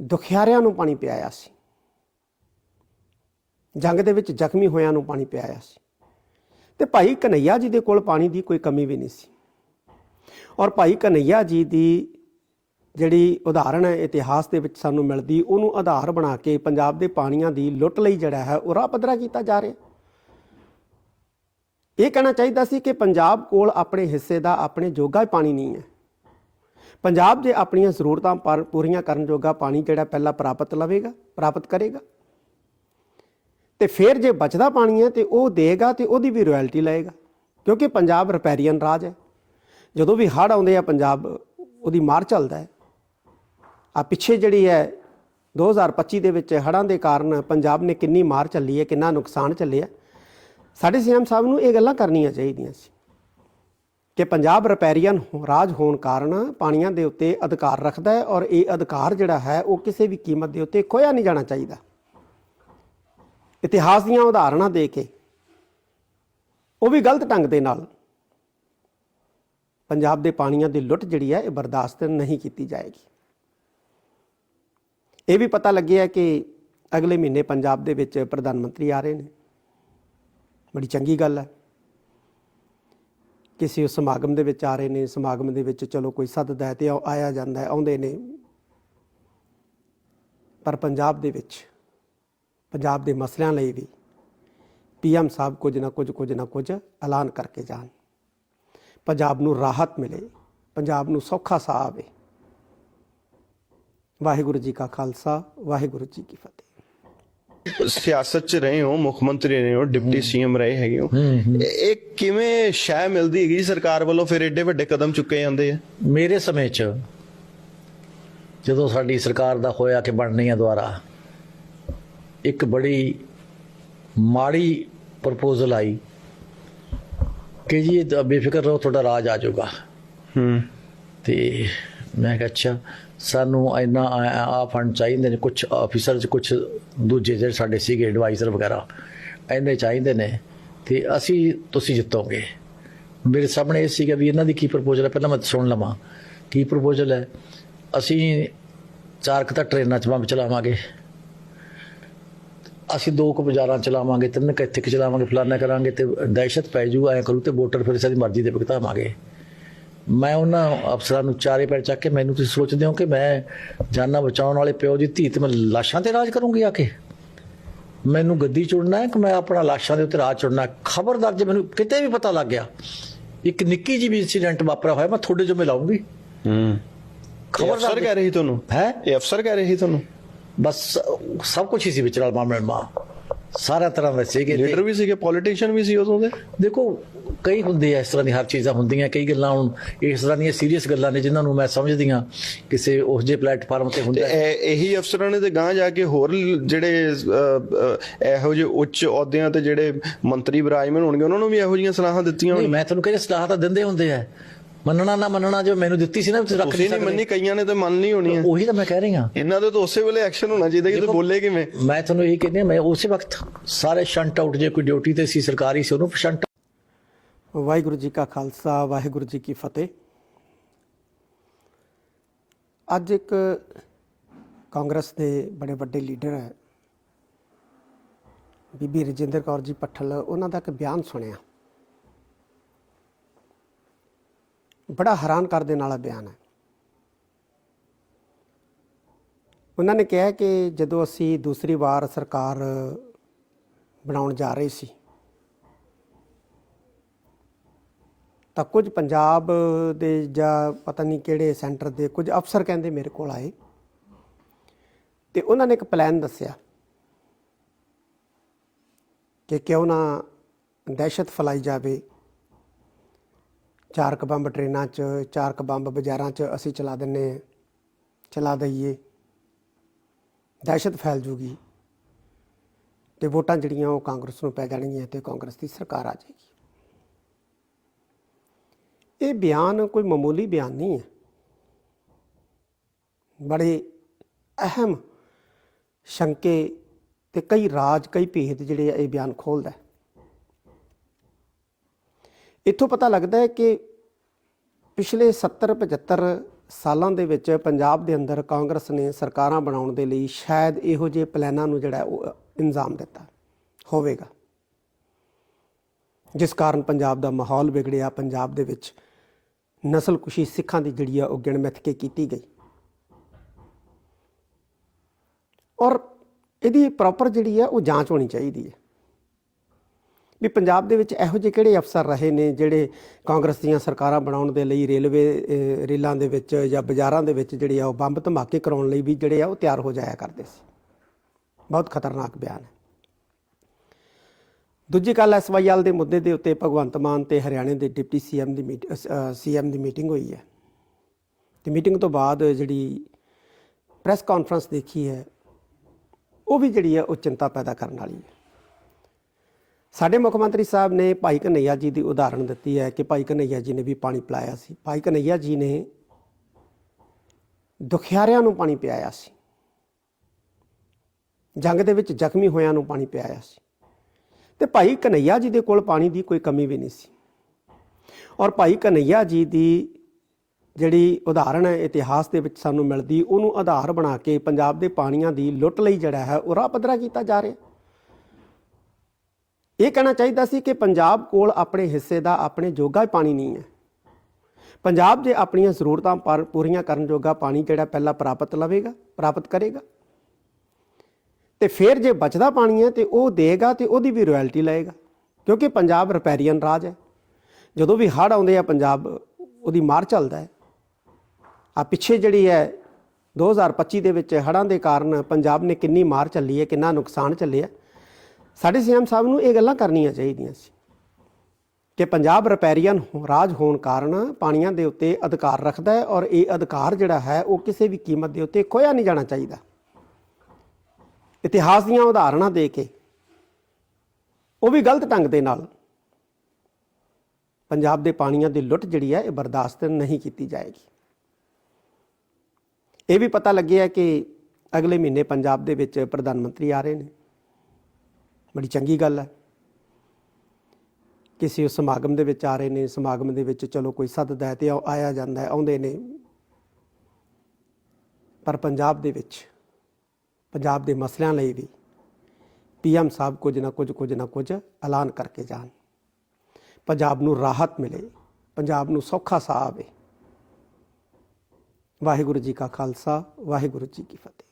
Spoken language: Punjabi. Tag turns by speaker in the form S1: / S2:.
S1: ਦੁਖਿਆਰਿਆਂ ਨੂੰ ਪਾਣੀ ਪਿਆਇਆ ਸੀ। ਜੰਗ ਦੇ ਵਿੱਚ ਜ਼ਖਮੀ ਹੋਇਆਂ ਨੂੰ ਪਾਣੀ ਪਿਆਇਆ ਸੀ। ਤੇ ਭਾਈ ਕਨਈਆ ਜੀ ਦੇ ਕੋਲ ਪਾਣੀ ਦੀ ਕੋਈ ਕਮੀ ਵੀ ਨਹੀਂ ਸੀ। ਔਰ ਭਾਈ ਕਨਈਆ ਜੀ ਦੀ ਜਿਹੜੀ ਉਦਾਹਰਣ ਹੈ, ਇਤਿਹਾਸ ਦੇ ਵਿੱਚ ਸਾਨੂੰ ਮਿਲਦੀ, ਉਹਨੂੰ ਆਧਾਰ ਬਣਾ ਕੇ ਪੰਜਾਬ ਦੇ ਪਾਣੀਆਂ ਦੀ ਲੁੱਟ ਲਈ ਜਿਹੜਾ ਹੈ, ਉਹ ਰਾਹ ਪੱਧਰਾ ਕੀਤਾ ਜਾ ਰਿਹਾ। ਇਹ ਕਹਿਣਾ ਚਾਹੀਦਾ ਸੀ ਕਿ ਪੰਜਾਬ ਕੋਲ ਆਪਣੇ ਹਿੱਸੇ ਦਾ ਆਪਣੇ ਜੋਗਾ ਪਾਣੀ ਨਹੀਂ ਹੈ। ਪੰਜਾਬ ਜੇ ਆਪਣੀਆਂ ਜ਼ਰੂਰਤਾਂ ਪਰ ਪੂਰੀਆਂ ਕਰਨ ਜੋਗਾ ਪਾਣੀ ਜਿਹੜਾ ਪਹਿਲਾਂ ਪ੍ਰਾਪਤ ਲਵੇਗਾ, ਪ੍ਰਾਪਤ ਕਰੇਗਾ। ਤੇ ਫਿਰ ਜੇ ਬਚਦਾ ਪਾਣੀ ਹੈ ਤੇ ਉਹ ਦੇਗਾ ਤੇ ਉਹਦੀ ਵੀ ਰਾਇਲਟੀ ਲਏਗਾ, ਕਿਉਂਕਿ ਪੰਜਾਬ ਰਿਪੈਰੀਅਨ ਰਾਜ ਹੈ। ਜਦੋਂ ਵੀ ਹੜ੍ਹ ਆਉਂਦੇ ਆ, ਪੰਜਾਬ ਉਹਦੀ ਮਾਰ ਚੱਲਦਾ ਹੈ। ਆ ਪਿੱਛੇ ਜਿਹੜੀ ਹੈ 2025 ਦੇ ਵਿੱਚ ਹੜ੍ਹਾਂ ਦੇ ਕਾਰਨ ਪੰਜਾਬ ਨੇ ਕਿੰਨੀ ਮਾਰ ਚੱਲੀ ਹੈ, ਕਿੰਨਾ ਨੁਕਸਾਨ ਚੱਲਿਆ। ਸਾਡੇ ਸੀਐਮ ਸਾਹਿਬ ਨੂੰ ਇਹ ਗੱਲਾਂ ਕਰਨੀਆਂ ਚਾਹੀਦੀਆਂ ਸੀ। ਕਿ ਪੰਜਾਬ ਰਿਪੈਰੀਅਨ ਰਾਜ ਹੋਣ ਕਾਰਨ ਪਾਣੀਆਂ ਦੇ ਉੱਤੇ ਅਧਿਕਾਰ ਰੱਖਦਾ ਹੈ ਔਰ ਇਹ ਅਧਿਕਾਰ ਜਿਹੜਾ ਹੈ ਉਹ ਕਿਸੇ ਵੀ ਕੀਮਤ ਦੇ ਉੱਤੇ ਖੋਇਆ ਨਹੀਂ ਜਾਣਾ ਚਾਹੀਦਾ। ਇਤਿਹਾਸ ਦੀਆਂ ਉਦਾਹਰਣਾਂ ਦੇ ਕੇ ਉਹ ਵੀ ਗਲਤ ਢੰਗ ਦੇ ਨਾਲ ਪੰਜਾਬ ਦੇ ਪਾਣੀਆਂ ਦੀ ਲੁੱਟ ਜਿਹੜੀ ਹੈ ਇਹ ਬਰਦਾਸ਼ਤ ਨਹੀਂ ਕੀਤੀ ਜਾਏਗੀ। ਇਹ ਵੀ ਪਤਾ ਲੱਗਿਆ ਕਿ ਅਗਲੇ ਮਹੀਨੇ ਪੰਜਾਬ ਦੇ ਵਿੱਚ ਪ੍ਰਧਾਨ ਮੰਤਰੀ ਆ ਰਹੇ ਨੇ। ਬੜੀ ਚੰਗੀ ਗੱਲ ਹੈ। ਕਿਸੇ ਸਮਾਗਮ ਦੇ ਵਿੱਚ ਆ ਰਹੇ ਨੇ, ਸਮਾਗਮ ਦੇ ਵਿੱਚ ਚਲੋ ਕੋਈ ਸੱਦਦਾ ਹੈ ਤੇ ਆਇਆ ਜਾਂਦਾ ਹੈ, ਆਉਂਦੇ ਨੇ। ਪਰ ਪੰਜਾਬ ਦੇ ਵਿੱਚ, ਪੰਜਾਬ ਦੇ ਮਸਲਿਆਂ ਲਈ ਵੀ ਪੀਐਮ ਸਾਹਿਬ ਕੁਝ ਨਾ ਕੁਝ ਕੁਝ ਨਾ ਕੁਝ ਐਲਾਨ ਕਰਕੇ ਜਾਣ। ਪੰਜਾਬ ਨੂੰ ਰਾਹਤ ਮਿਲੇ, ਪੰਜਾਬ ਨੂੰ ਸੌਖਾ ਸਾਹ ਆਵੇ। ਵਾਹਿਗੁਰੂ ਜੀ ਕਾ ਖਾਲਸਾ, ਵਾਹਿਗੁਰੂ ਜੀ ਕੀ ਫਤਿਹ।
S2: ਸਿਆਸਤ 'ਚ ਰਹੇ ਹੋ ਮੁੱਖ ਮੰਤਰੀ ਰਹੇ ਹੋ ਡਿਪਟੀ ਸੀਐਮ ਰਹੇ ਹੈਗੇ ਹੋ। ਇਹ- ਕਿਵੇਂ ਸ਼ੈ ਮਿਲਦੀ ਹੈਗੀ ਸਰਕਾਰ ਵੱਲੋਂ? ਫਿਰ ਏਡੇ ਵੱਡੇ ਕਦਮ ਚੁੱਕੇ ਜਾਂਦੇ ਆ।
S3: ਮੇਰੇ ਸਮੇਂ 'ਚ ਜਦੋਂ ਸਾਡੀ ਸਰਕਾਰ ਦਾ ਹੋਇਆ ਕਿ ਬਣਨੀ ਆ ਦੁਆਰਾ ਇੱਕ ਬੜੀ ਮਾੜੀ ਪ੍ਰਪੋਜ਼ਲ ਆਈ ਕਿ ਜੀ ਇਹ ਬੇਫਿਕਰ ਰਹੋ ਤੁਹਾਡਾ ਰਾਜ ਆ ਜਾਊਗਾ।
S2: ਹੂੰ।
S3: ਤੇ ਮੈਂ ਕਿਹਾ ਅੱਛਾ ਸਾਨੂੰ ਇੰਨਾ ਆ ਫੰਡ ਚਾਹੀਦੇ ਨੇ ਕੁਝ ਆਫੀਸਰ ਚ ਕੁਝ ਦੂਜੇ ਜਿਹੜੇ ਸਾਡੇ ਸੀਗੇ ਐਡਵਾਈਜ਼ਰ ਵਗੈਰਾ, ਇੰਨੇ ਚਾਹੀਦੇ ਨੇ ਤੇ ਅਸੀਂ ਤੁਸੀਂ ਜਿੱਤੋਗੇ। ਮੇਰੇ ਸਾਹਮਣੇ ਇਹ ਸੀਗਾ ਵੀ ਇਹਨਾਂ ਦੀ ਕੀ ਪ੍ਰਪੋਜ਼ਲ ਹੈ, ਪਹਿਲਾਂ ਮੈਂ ਸੁਣ ਲਵਾਂ। ਕੀ ਪ੍ਰਪੋਜ਼ਲ ਹੈ? ਅਸੀਂ ਚਾਰ ਕੁ ਤਾਂ ਟ੍ਰੇਨਾਂ ਚ ਬੰਬ ਚਲਾਵਾਂਗੇ। ਅਸੀਂ ਦੋ ਕੁ ਬਾਜ਼ਾਰਾਂ ਚਲਾਵਾਂਗੇ, ਤਿੰਨ ਕੁ ਇੱਥੇ ਕੁ ਚਲਾਵਾਂਗੇ, ਫਲਾਨਾ ਕਰਾਂਗੇ ਤੇ ਦਹਿਸ਼ਤ ਪੈ ਜੂ, ਐ ਕਰੂ ਤੇ ਵੋਟਰ ਫਿਰ ਸਾਡੀ ਮਰਜ਼ੀ ਦੇ ਭੁਗਤਾਵਾਂਗੇ। ਮੈਂ ਉਹਨਾਂ ਅਫਸਰਾਂ ਨੂੰ ਚਾਰੇ ਪੈਰ ਚੱਕ ਕੇ ਮੈਨੂੰ ਤੁਸੀਂ ਸੋਚਦੇ ਹੋ ਕਿ ਮੈਂ ਜਾਨਾਂ ਬਚਾਉਣ ਵਾਲੇ ਪਿਓ ਦੀ ਧੀ ਤੇ ਮੈਂ ਲਾਸ਼ਾਂ ਤੇ ਰਾਜ ਕਰੂੰਗੀ ਆ ਕੇ? ਮੈਨੂੰ ਗੱਦੀ ਚੁਣਨਾ ਹੈ ਕਿ ਮੈਂ ਆਪਣਾ ਲਾਸ਼ਾਂ ਦੇ ਉੱਤੇ ਰਾਜ ਚੁਣਨਾ ਹੈ? ਖਬਰਦਾਰ ਜੇ ਮੈਨੂੰ ਕਿਤੇ ਵੀ ਪਤਾ ਲੱਗ ਗਿਆ ਇੱਕ ਨਿੱਕੀ ਜਿਹੀ ਵੀ ਇਨਸੀਡੈਂਟ ਵਾਪਰਿਆ ਹੋਇਆ ਮੈਂ ਤੁਹਾਡੇ ਜੋ ਮਿਲਾਉਂਗੀ
S2: ਹੂੰ। ਅਫਸਰ ਕਹਿ ਰਹੇ ਤੁਹਾਨੂੰ?
S3: ਹੈ?
S2: ਇਹ ਅਫਸਰ ਕਹਿ ਰਹੇ ਤੁਹਾਨੂੰ?
S3: ਬਸ ਸਭ ਕੁਝ ਹੀ ਸੀ ਵਿਚਾਰ ਮਾਮਲੇ ਮਾ ਸਾਰਾ ਤਰ੍ਹਾਂ ਦਾ ਸੀਗੇ
S2: ਲੀਡਰ ਵੀ ਸੀਗੇ ਪੋਲੀਟੀਸ਼ੀਅਨ ਵੀ ਸੀ ਉਦੋਂ ਦੇ?
S3: ਦੇਖੋ ਕਈ ਹੁੰਦੇ ਆ ਇਸ ਤਰ੍ਹਾਂ ਦੀ ਹਰ ਚੀਜ਼ਾਂ ਹੁੰਦੀਆਂ ਕਈ ਗੱਲਾਂ ਹੁਣ ਇਸ ਤਰ੍ਹਾਂ ਦੀਆਂ ਸੀਰੀਅਸ ਗੱਲਾਂ ਨੇ ਜਿਨ੍ਹਾਂ ਨੂੰ ਮੈਂ ਸਮਝਦੀਆਂ ਕਿਸੇ ਉਸ ਜੇ ਪਲੇਟਫਾਰਮ ਤੇ ਹੁੰਦਾ
S2: ਇਹ- ਅਫਸਰਾਂ ਨੇ ਤੇ ਗਾਂ ਜਾ ਕੇ ਹੋਰ ਜਿਹੜੇ ਇਹੋ ਜਿਹੇ ਉੱਚ ਅਹੁਦਿਆਂ ਤੇ ਜਿਹੜੇ ਮੰਤਰੀ ਵਿਰਾਜਮਾਨ ਹੋਣਗੇ ਉਹਨਾਂ ਨੂੰ ਵੀ ਇਹੋ ਜਿਹੀਆਂ ਸਲਾਹਾਂ ਦਿੱਤੀਆਂ ਹੋਣਗੀਆਂ।
S3: ਮੈਂ ਤੁਹਾਨੂੰ ਕਹਿੰਦਾ ਸਲਾਹ ਤਾਂ ਦਿੰਦੇ ਹੁੰਦੇ ਆ। ਮੰਨਣਾ ਨਾ ਮੰਨਣਾ ਜੋ ਮੈਨੂੰ ਦਿੱਤੀ ਸੀ ਨਾ ਤੁਸੀਂ ਰੱਖ
S2: ਤੁਸੀਂ ਨਹੀਂ ਮੰਨੀ ਕਈਆਂ ਨੇ ਤੇ ਮੰਨ ਨਹੀਂ ਹੋਣੀ ਹੈ।
S3: ਉਹੀ ਤਾਂ ਮੈਂ ਕਹਿ ਰਹੀ ਹਾਂ।
S2: ਇਹਨਾਂ ਦੇ ਤਾਂ ਉਸੇ ਵੇਲੇ ਐਕਸ਼ਨ ਹੋਣਾ ਚਾਹੀਦਾ ਕਿ ਤੂੰ ਬੋਲੇ ਕਿਵੇਂ।
S3: ਮੈਂ ਤੁਹਾਨੂੰ ਇਹ ਕਹਿੰਦੀ ਹਾਂ, ਮੈਂ ਉਸੇ ਵਕਤ ਸਾਰੇ ਸ਼ੰਟ ਆਊਟ ਜੇ ਕੋਈ ਡਿਊਟੀ ਤੇ ਸੀ ਸਰਕਾਰੀ ਸੀ ਉਹਨੂੰ ਸ਼ੰਟ
S1: ਵਾਹਿਗੁਰੂ ਜੀ ਕਾ ਖਾਲਸਾ ਵਾਹਿਗੁਰੂ ਜੀ ਕੀ ਫਤਿਹ। ਅੱਜ ਇੱਕ ਕਾਂਗਰਸ ਦੇ ਬੜੇ ਵੱਡੇ ਲੀਡਰ ਹੈ। ਬੀਬੀ ਰਜਿੰਦਰ ਕੌਰ ਜੀ ਪੱਠਲ ਉਹਨਾਂ ਦਾ ਇੱਕ ਬਿਆਨ ਸੁਣਿਆ। ਬੜਾ ਹੈਰਾਨ ਕਰ ਦੇਣ ਵਾਲਾ ਬਿਆਨ ਹੈ। ਉਹਨਾਂ ਨੇ ਕਿਹਾ ਕਿ ਜਦੋਂ ਅਸੀਂ ਦੂਸਰੀ ਵਾਰ ਸਰਕਾਰ ਬਣਾਉਣ ਜਾ ਰਹੇ ਸੀ, ਤਾਂ ਕੁਝ ਪੰਜਾਬ ਦੇ ਜਾਂ ਪਤਾ ਨਹੀਂ ਕਿਹੜੇ ਸੈਂਟਰ ਦੇ ਕੁਝ ਅਫਸਰ ਕਹਿੰਦੇ ਮੇਰੇ ਕੋਲ ਆਏ ਤੇ ਉਹਨਾਂ ਨੇ ਇੱਕ ਪਲਾਨ ਦੱਸਿਆ ਕਿ ਕਿਉਂ ਨਾ ਦਹਿਸ਼ਤ ਫੈਲਾਈ ਜਾਵੇ ਚਾਰ ਕ ਬੰਬ ਟ੍ਰੇਨਾਂ 'ਚ, ਚਾਰ ਕ ਬੰਬ ਬਾਜ਼ਾਰਾਂ 'ਚ ਅਸੀਂ ਚਲਾ ਦਿੰਨੇ ਚਲਾ ਦਈਏ। ਦਹਿਸ਼ਤ ਫੈਲ ਜੂਗੀ ਤੇ ਵੋਟਾਂ ਜਿਹੜੀਆਂ ਉਹ ਕਾਂਗਰਸ ਨੂੰ ਪੈ ਜਾਣਗੀਆਂ ਤੇ ਕਾਂਗਰਸ ਦੀ ਸਰਕਾਰ ਆ ਜਾਏਗੀ। ਇਹ ਬਿਆਨ ਕੋਈ ਮਾਮੂਲੀ ਬਿਆਨ ਨਹੀਂ ਹੈ। ਬੜੇ ਅਹਿਮ ਸ਼ੰਕੇ ਤੇ ਕਈ ਰਾਜ, ਕਈ ਭੇਦ ਜਿਹੜੇ ਇਹ ਬਿਆਨ ਖੋਲਦਾ ਹੈ। ਇੱਥੋਂ ਪਤਾ ਲੱਗਦਾ ਹੈ ਕਿ ਪਿਛਲੇ 70 75 ਸਾਲਾਂ ਦੇ ਵਿੱਚ ਪੰਜਾਬ ਦੇ ਅੰਦਰ ਕਾਂਗਰਸ ਨੇ ਸਰਕਾਰਾਂ ਬਣਾਉਣ ਦੇ ਲਈ ਸ਼ਾਇਦ ਇਹੋ ਜਿਹੇ ਪਲਾਨਾਂ ਨੂੰ ਜਿਹੜਾ ਉਹ ਇੰਜ਼ਾਮ ਦਿੱਤਾ ਹੋਵੇਗਾ। ਜਿਸ ਕਾਰਨ ਪੰਜਾਬ ਦਾ ਮਾਹੌਲ ਵਿਗੜਿਆ, ਪੰਜਾਬ ਦੇ ਵਿੱਚ ਨਸਲਕੁਸ਼ੀ ਸਿੱਖਾਂ ਦੀ ਜਿਹੜੀ ਆ ਉਹ ਗਿਣਮਿਥ ਕੇ ਕੀਤੀ ਗਈ। ਔਰ ਇਹਦੀ ਪ੍ਰੋਪਰ ਜਿਹੜੀ ਹੈ ਉਹ ਜਾਂਚ ਹੋਣੀ ਚਾਹੀਦੀ ਹੈ। ਵੀ ਪੰਜਾਬ ਦੇ ਵਿੱਚ ਇਹੋ ਜਿਹੇ ਕਿਹੜੇ ਅਫਸਰ ਰਹੇ ਨੇ ਜਿਹੜੇ ਕਾਂਗਰਸ ਦੀਆਂ ਸਰਕਾਰਾਂ ਬਣਾਉਣ ਦੇ ਲਈ ਰੇਲਵੇ ਰੇਲਾਂ ਦੇ ਵਿੱਚ ਜਾਂ ਬਾਜ਼ਾਰਾਂ ਦੇ ਵਿੱਚ ਜਿਹੜੇ ਆ ਉਹ ਬੰਬ ਧਮਾਕੇ ਕਰਾਉਣ ਲਈ ਵੀ ਜਿਹੜੇ ਆ ਉਹ ਤਿਆਰ ਹੋ ਜਾਇਆ ਕਰਦੇ ਸੀ? ਬਹੁਤ ਖਤਰਨਾਕ ਬਿਆਨ ਹੈ। ਦੂਜੀ ਗੱਲ ਐਸਵਾਈਐਲ ਦੇ ਮੁੱਦੇ ਦੇ ਉੱਤੇ ਭਗਵੰਤ ਮਾਨ ਤੇ ਹਰਿਆਣੇ ਦੇ ਡਿਪਟੀ ਸੀਐਮ ਦੀ ਮੀਟ ਸੀਐਮ ਦੀ ਮੀਟਿੰਗ ਹੋਈ ਹੈ। ਤੇ ਮੀਟਿੰਗ ਤੋਂ ਬਾਅਦ ਜਿਹੜੀ ਪ੍ਰੈਸ ਕਾਨਫਰੰਸ ਦੇਖੀ ਹੈ, ਉਹ ਵੀ ਜਿਹੜੀ ਹੈ ਉਹ ਚਿੰਤਾ ਪੈਦਾ ਕਰਨ ਵਾਲੀ ਹੈ। ਸਾਡੇ ਮੁੱਖ ਮੰਤਰੀ ਸਾਹਿਬ ਨੇ ਭਾਈ ਕਨਈਆ ਜੀ ਦੀ ਉਦਾਹਰਣ ਦਿੱਤੀ ਹੈ ਕਿ ਭਾਈ ਕਨਈਆ ਜੀ ਨੇ ਵੀ ਪਾਣੀ ਪਿਲਾਇਆ ਸੀ। ਭਾਈ ਕਨਈਆ ਜੀ ਨੇ ਦੁਖਿਆਰਿਆਂ ਨੂੰ ਪਾਣੀ ਪਿਆਇਆ ਸੀ। ਜੰਗ ਦੇ ਵਿੱਚ ਜ਼ਖਮੀ ਹੋਇਆਂ ਨੂੰ ਪਾਣੀ ਪਿਆਇਆ ਸੀ। ਤੇ ਭਾਈ ਕਨਈਆ ਜੀ ਦੇ ਕੋਲ ਪਾਣੀ ਦੀ ਕੋਈ ਕਮੀ ਵੀ ਨਹੀਂ ਸੀ। ਔਰ ਭਾਈ ਕਨਈਆ ਜੀ ਦੀ ਜਿਹੜੀ ਉਦਾਹਰਣ ਹੈ, ਇਤਿਹਾਸ ਦੇ ਵਿੱਚ ਸਾਨੂੰ ਮਿਲਦੀ, ਉਹਨੂੰ ਆਧਾਰ ਬਣਾ ਕੇ ਪੰਜਾਬ ਦੇ ਪਾਣੀਆਂ ਦੀ ਲੁੱਟ ਲਈ ਜਿਹੜਾ ਹੈ, ਉਹ ਰਾਹ ਪੱਧਰਾ ਕੀਤਾ ਜਾ ਰਿਹਾ। ਇਹ ਕਹਿਣਾ ਚਾਹੀਦਾ ਸੀ ਕਿ ਪੰਜਾਬ ਕੋਲ ਆਪਣੇ ਹਿੱਸੇ ਦਾ, ਆਪਣੇ ਜੋਗਾ ਪਾਣੀ ਨਹੀਂ ਹੈ। ਪੰਜਾਬ ਜੇ ਆਪਣੀਆਂ ਜ਼ਰੂਰਤਾਂ ਪੂਰੀਆਂ ਕਰਨ ਜੋਗਾ ਪਾਣੀ ਜਿਹੜਾ ਪਹਿਲਾਂ ਪ੍ਰਾਪਤ ਲਵੇਗਾ, ਪ੍ਰਾਪਤ ਕਰੇਗਾ? ਤੇ ਫਿਰ ਜੇ ਬਚਦਾ ਪਾਣੀ ਹੈ ਤੇ ਉਹ ਦੇਗਾ ਤੇ ਉਹਦੀ ਵੀ ਰਾਇਲਟੀ ਲਏਗਾ, ਕਿਉਂਕਿ ਪੰਜਾਬ ਰਿਪੈਰੀਅਨ ਰਾਜ ਹੈ। ਜਦੋਂ ਵੀ ਹੜ੍ਹ ਆਉਂਦੇ ਆ, ਪੰਜਾਬ ਉਹਦੀ ਮਾਰ ਚੱਲਦਾ ਹੈ। ਆ ਪਿੱਛੇ ਜਿਹੜੀ ਹੈ 2025 ਦੇ ਵਿੱਚ ਹੜ੍ਹਾਂ ਦੇ ਕਾਰਨ ਪੰਜਾਬ ਨੇ ਕਿੰਨੀ ਮਾਰ ਚੱਲੀ ਹੈ, ਕਿੰਨਾ ਨੁਕਸਾਨ ਚੱਲਿਆ। ਸਾਡੇ ਸੀਐਮ ਸਾਹਿਬ ਨੂੰ ਇਹ ਗੱਲਾਂ ਕਰਨੀਆਂ ਚਾਹੀਦੀਆਂ ਸੀ ਕਿ ਪੰਜਾਬ ਰਿਪੈਰੀਅਨ ਰਾਜ ਹੋਣ ਕਾਰਨ ਪਾਣੀਆਂ ਦੇ ਉੱਤੇ ਅਧਿਕਾਰ ਰੱਖਦਾ ਹੈ ਔਰ ਇਹ ਅਧਿਕਾਰ ਜਿਹੜਾ ਹੈ ਉਹ ਕਿਸੇ ਵੀ ਕੀਮਤ ਦੇ ਉੱਤੇ ਖੋਇਆ ਨਹੀਂ ਜਾਣਾ ਚਾਹੀਦਾ। ਇਤਿਹਾਸ ਦੀਆਂ ਉਦਾਹਰਣਾਂ ਦੇ ਕੇ ਉਹ ਵੀ ਗਲਤ ਢੰਗ ਦੇ ਨਾਲ ਪੰਜਾਬ ਦੇ ਪਾਣੀਆਂ ਦੀ ਲੁੱਟ ਜਿਹੜੀ ਹੈ ਇਹ ਬਰਦਾਸ਼ਤ ਨਹੀਂ ਕੀਤੀ ਜਾਏਗੀ। ਇਹ ਵੀ ਪਤਾ ਲੱਗਿਆ ਕਿ ਅਗਲੇ ਮਹੀਨੇ ਪੰਜਾਬ ਦੇ ਵਿੱਚ ਪ੍ਰਧਾਨ ਮੰਤਰੀ ਆ ਰਹੇ ਨੇ। ਬੜੀ ਚੰਗੀ ਗੱਲ ਹੈ। ਕਿਸੇ ਸਮਾਗਮ ਦੇ ਵਿੱਚ ਆ ਰਹੇ ਨੇ, ਸਮਾਗਮ ਦੇ ਵਿੱਚ ਚਲੋ ਕੋਈ ਸੱਦਦਾ ਹੈ ਤੇ ਆਇਆ ਜਾਂਦਾ ਹੈ, ਆਉਂਦੇ ਨੇ। ਪਰ ਪੰਜਾਬ ਦੇ ਵਿੱਚ, ਪੰਜਾਬ ਦੇ ਮਸਲਿਆਂ ਲਈ ਵੀ ਪੀਐਮ ਸਾਹਿਬ ਕੁਝ ਨਾ ਕੁਝ ਕੁਝ ਨਾ ਕੁਝ ਐਲਾਨ ਕਰਕੇ ਜਾਣ। ਪੰਜਾਬ ਨੂੰ ਰਾਹਤ ਮਿਲੇ, ਪੰਜਾਬ ਨੂੰ ਸੌਖਾ ਸਾਹ ਆਵੇ। ਵਾਹਿਗੁਰੂ ਜੀ ਕਾ ਖਾਲਸਾ, ਵਾਹਿਗੁਰੂ ਜੀ ਕੀ ਫਤਿਹ।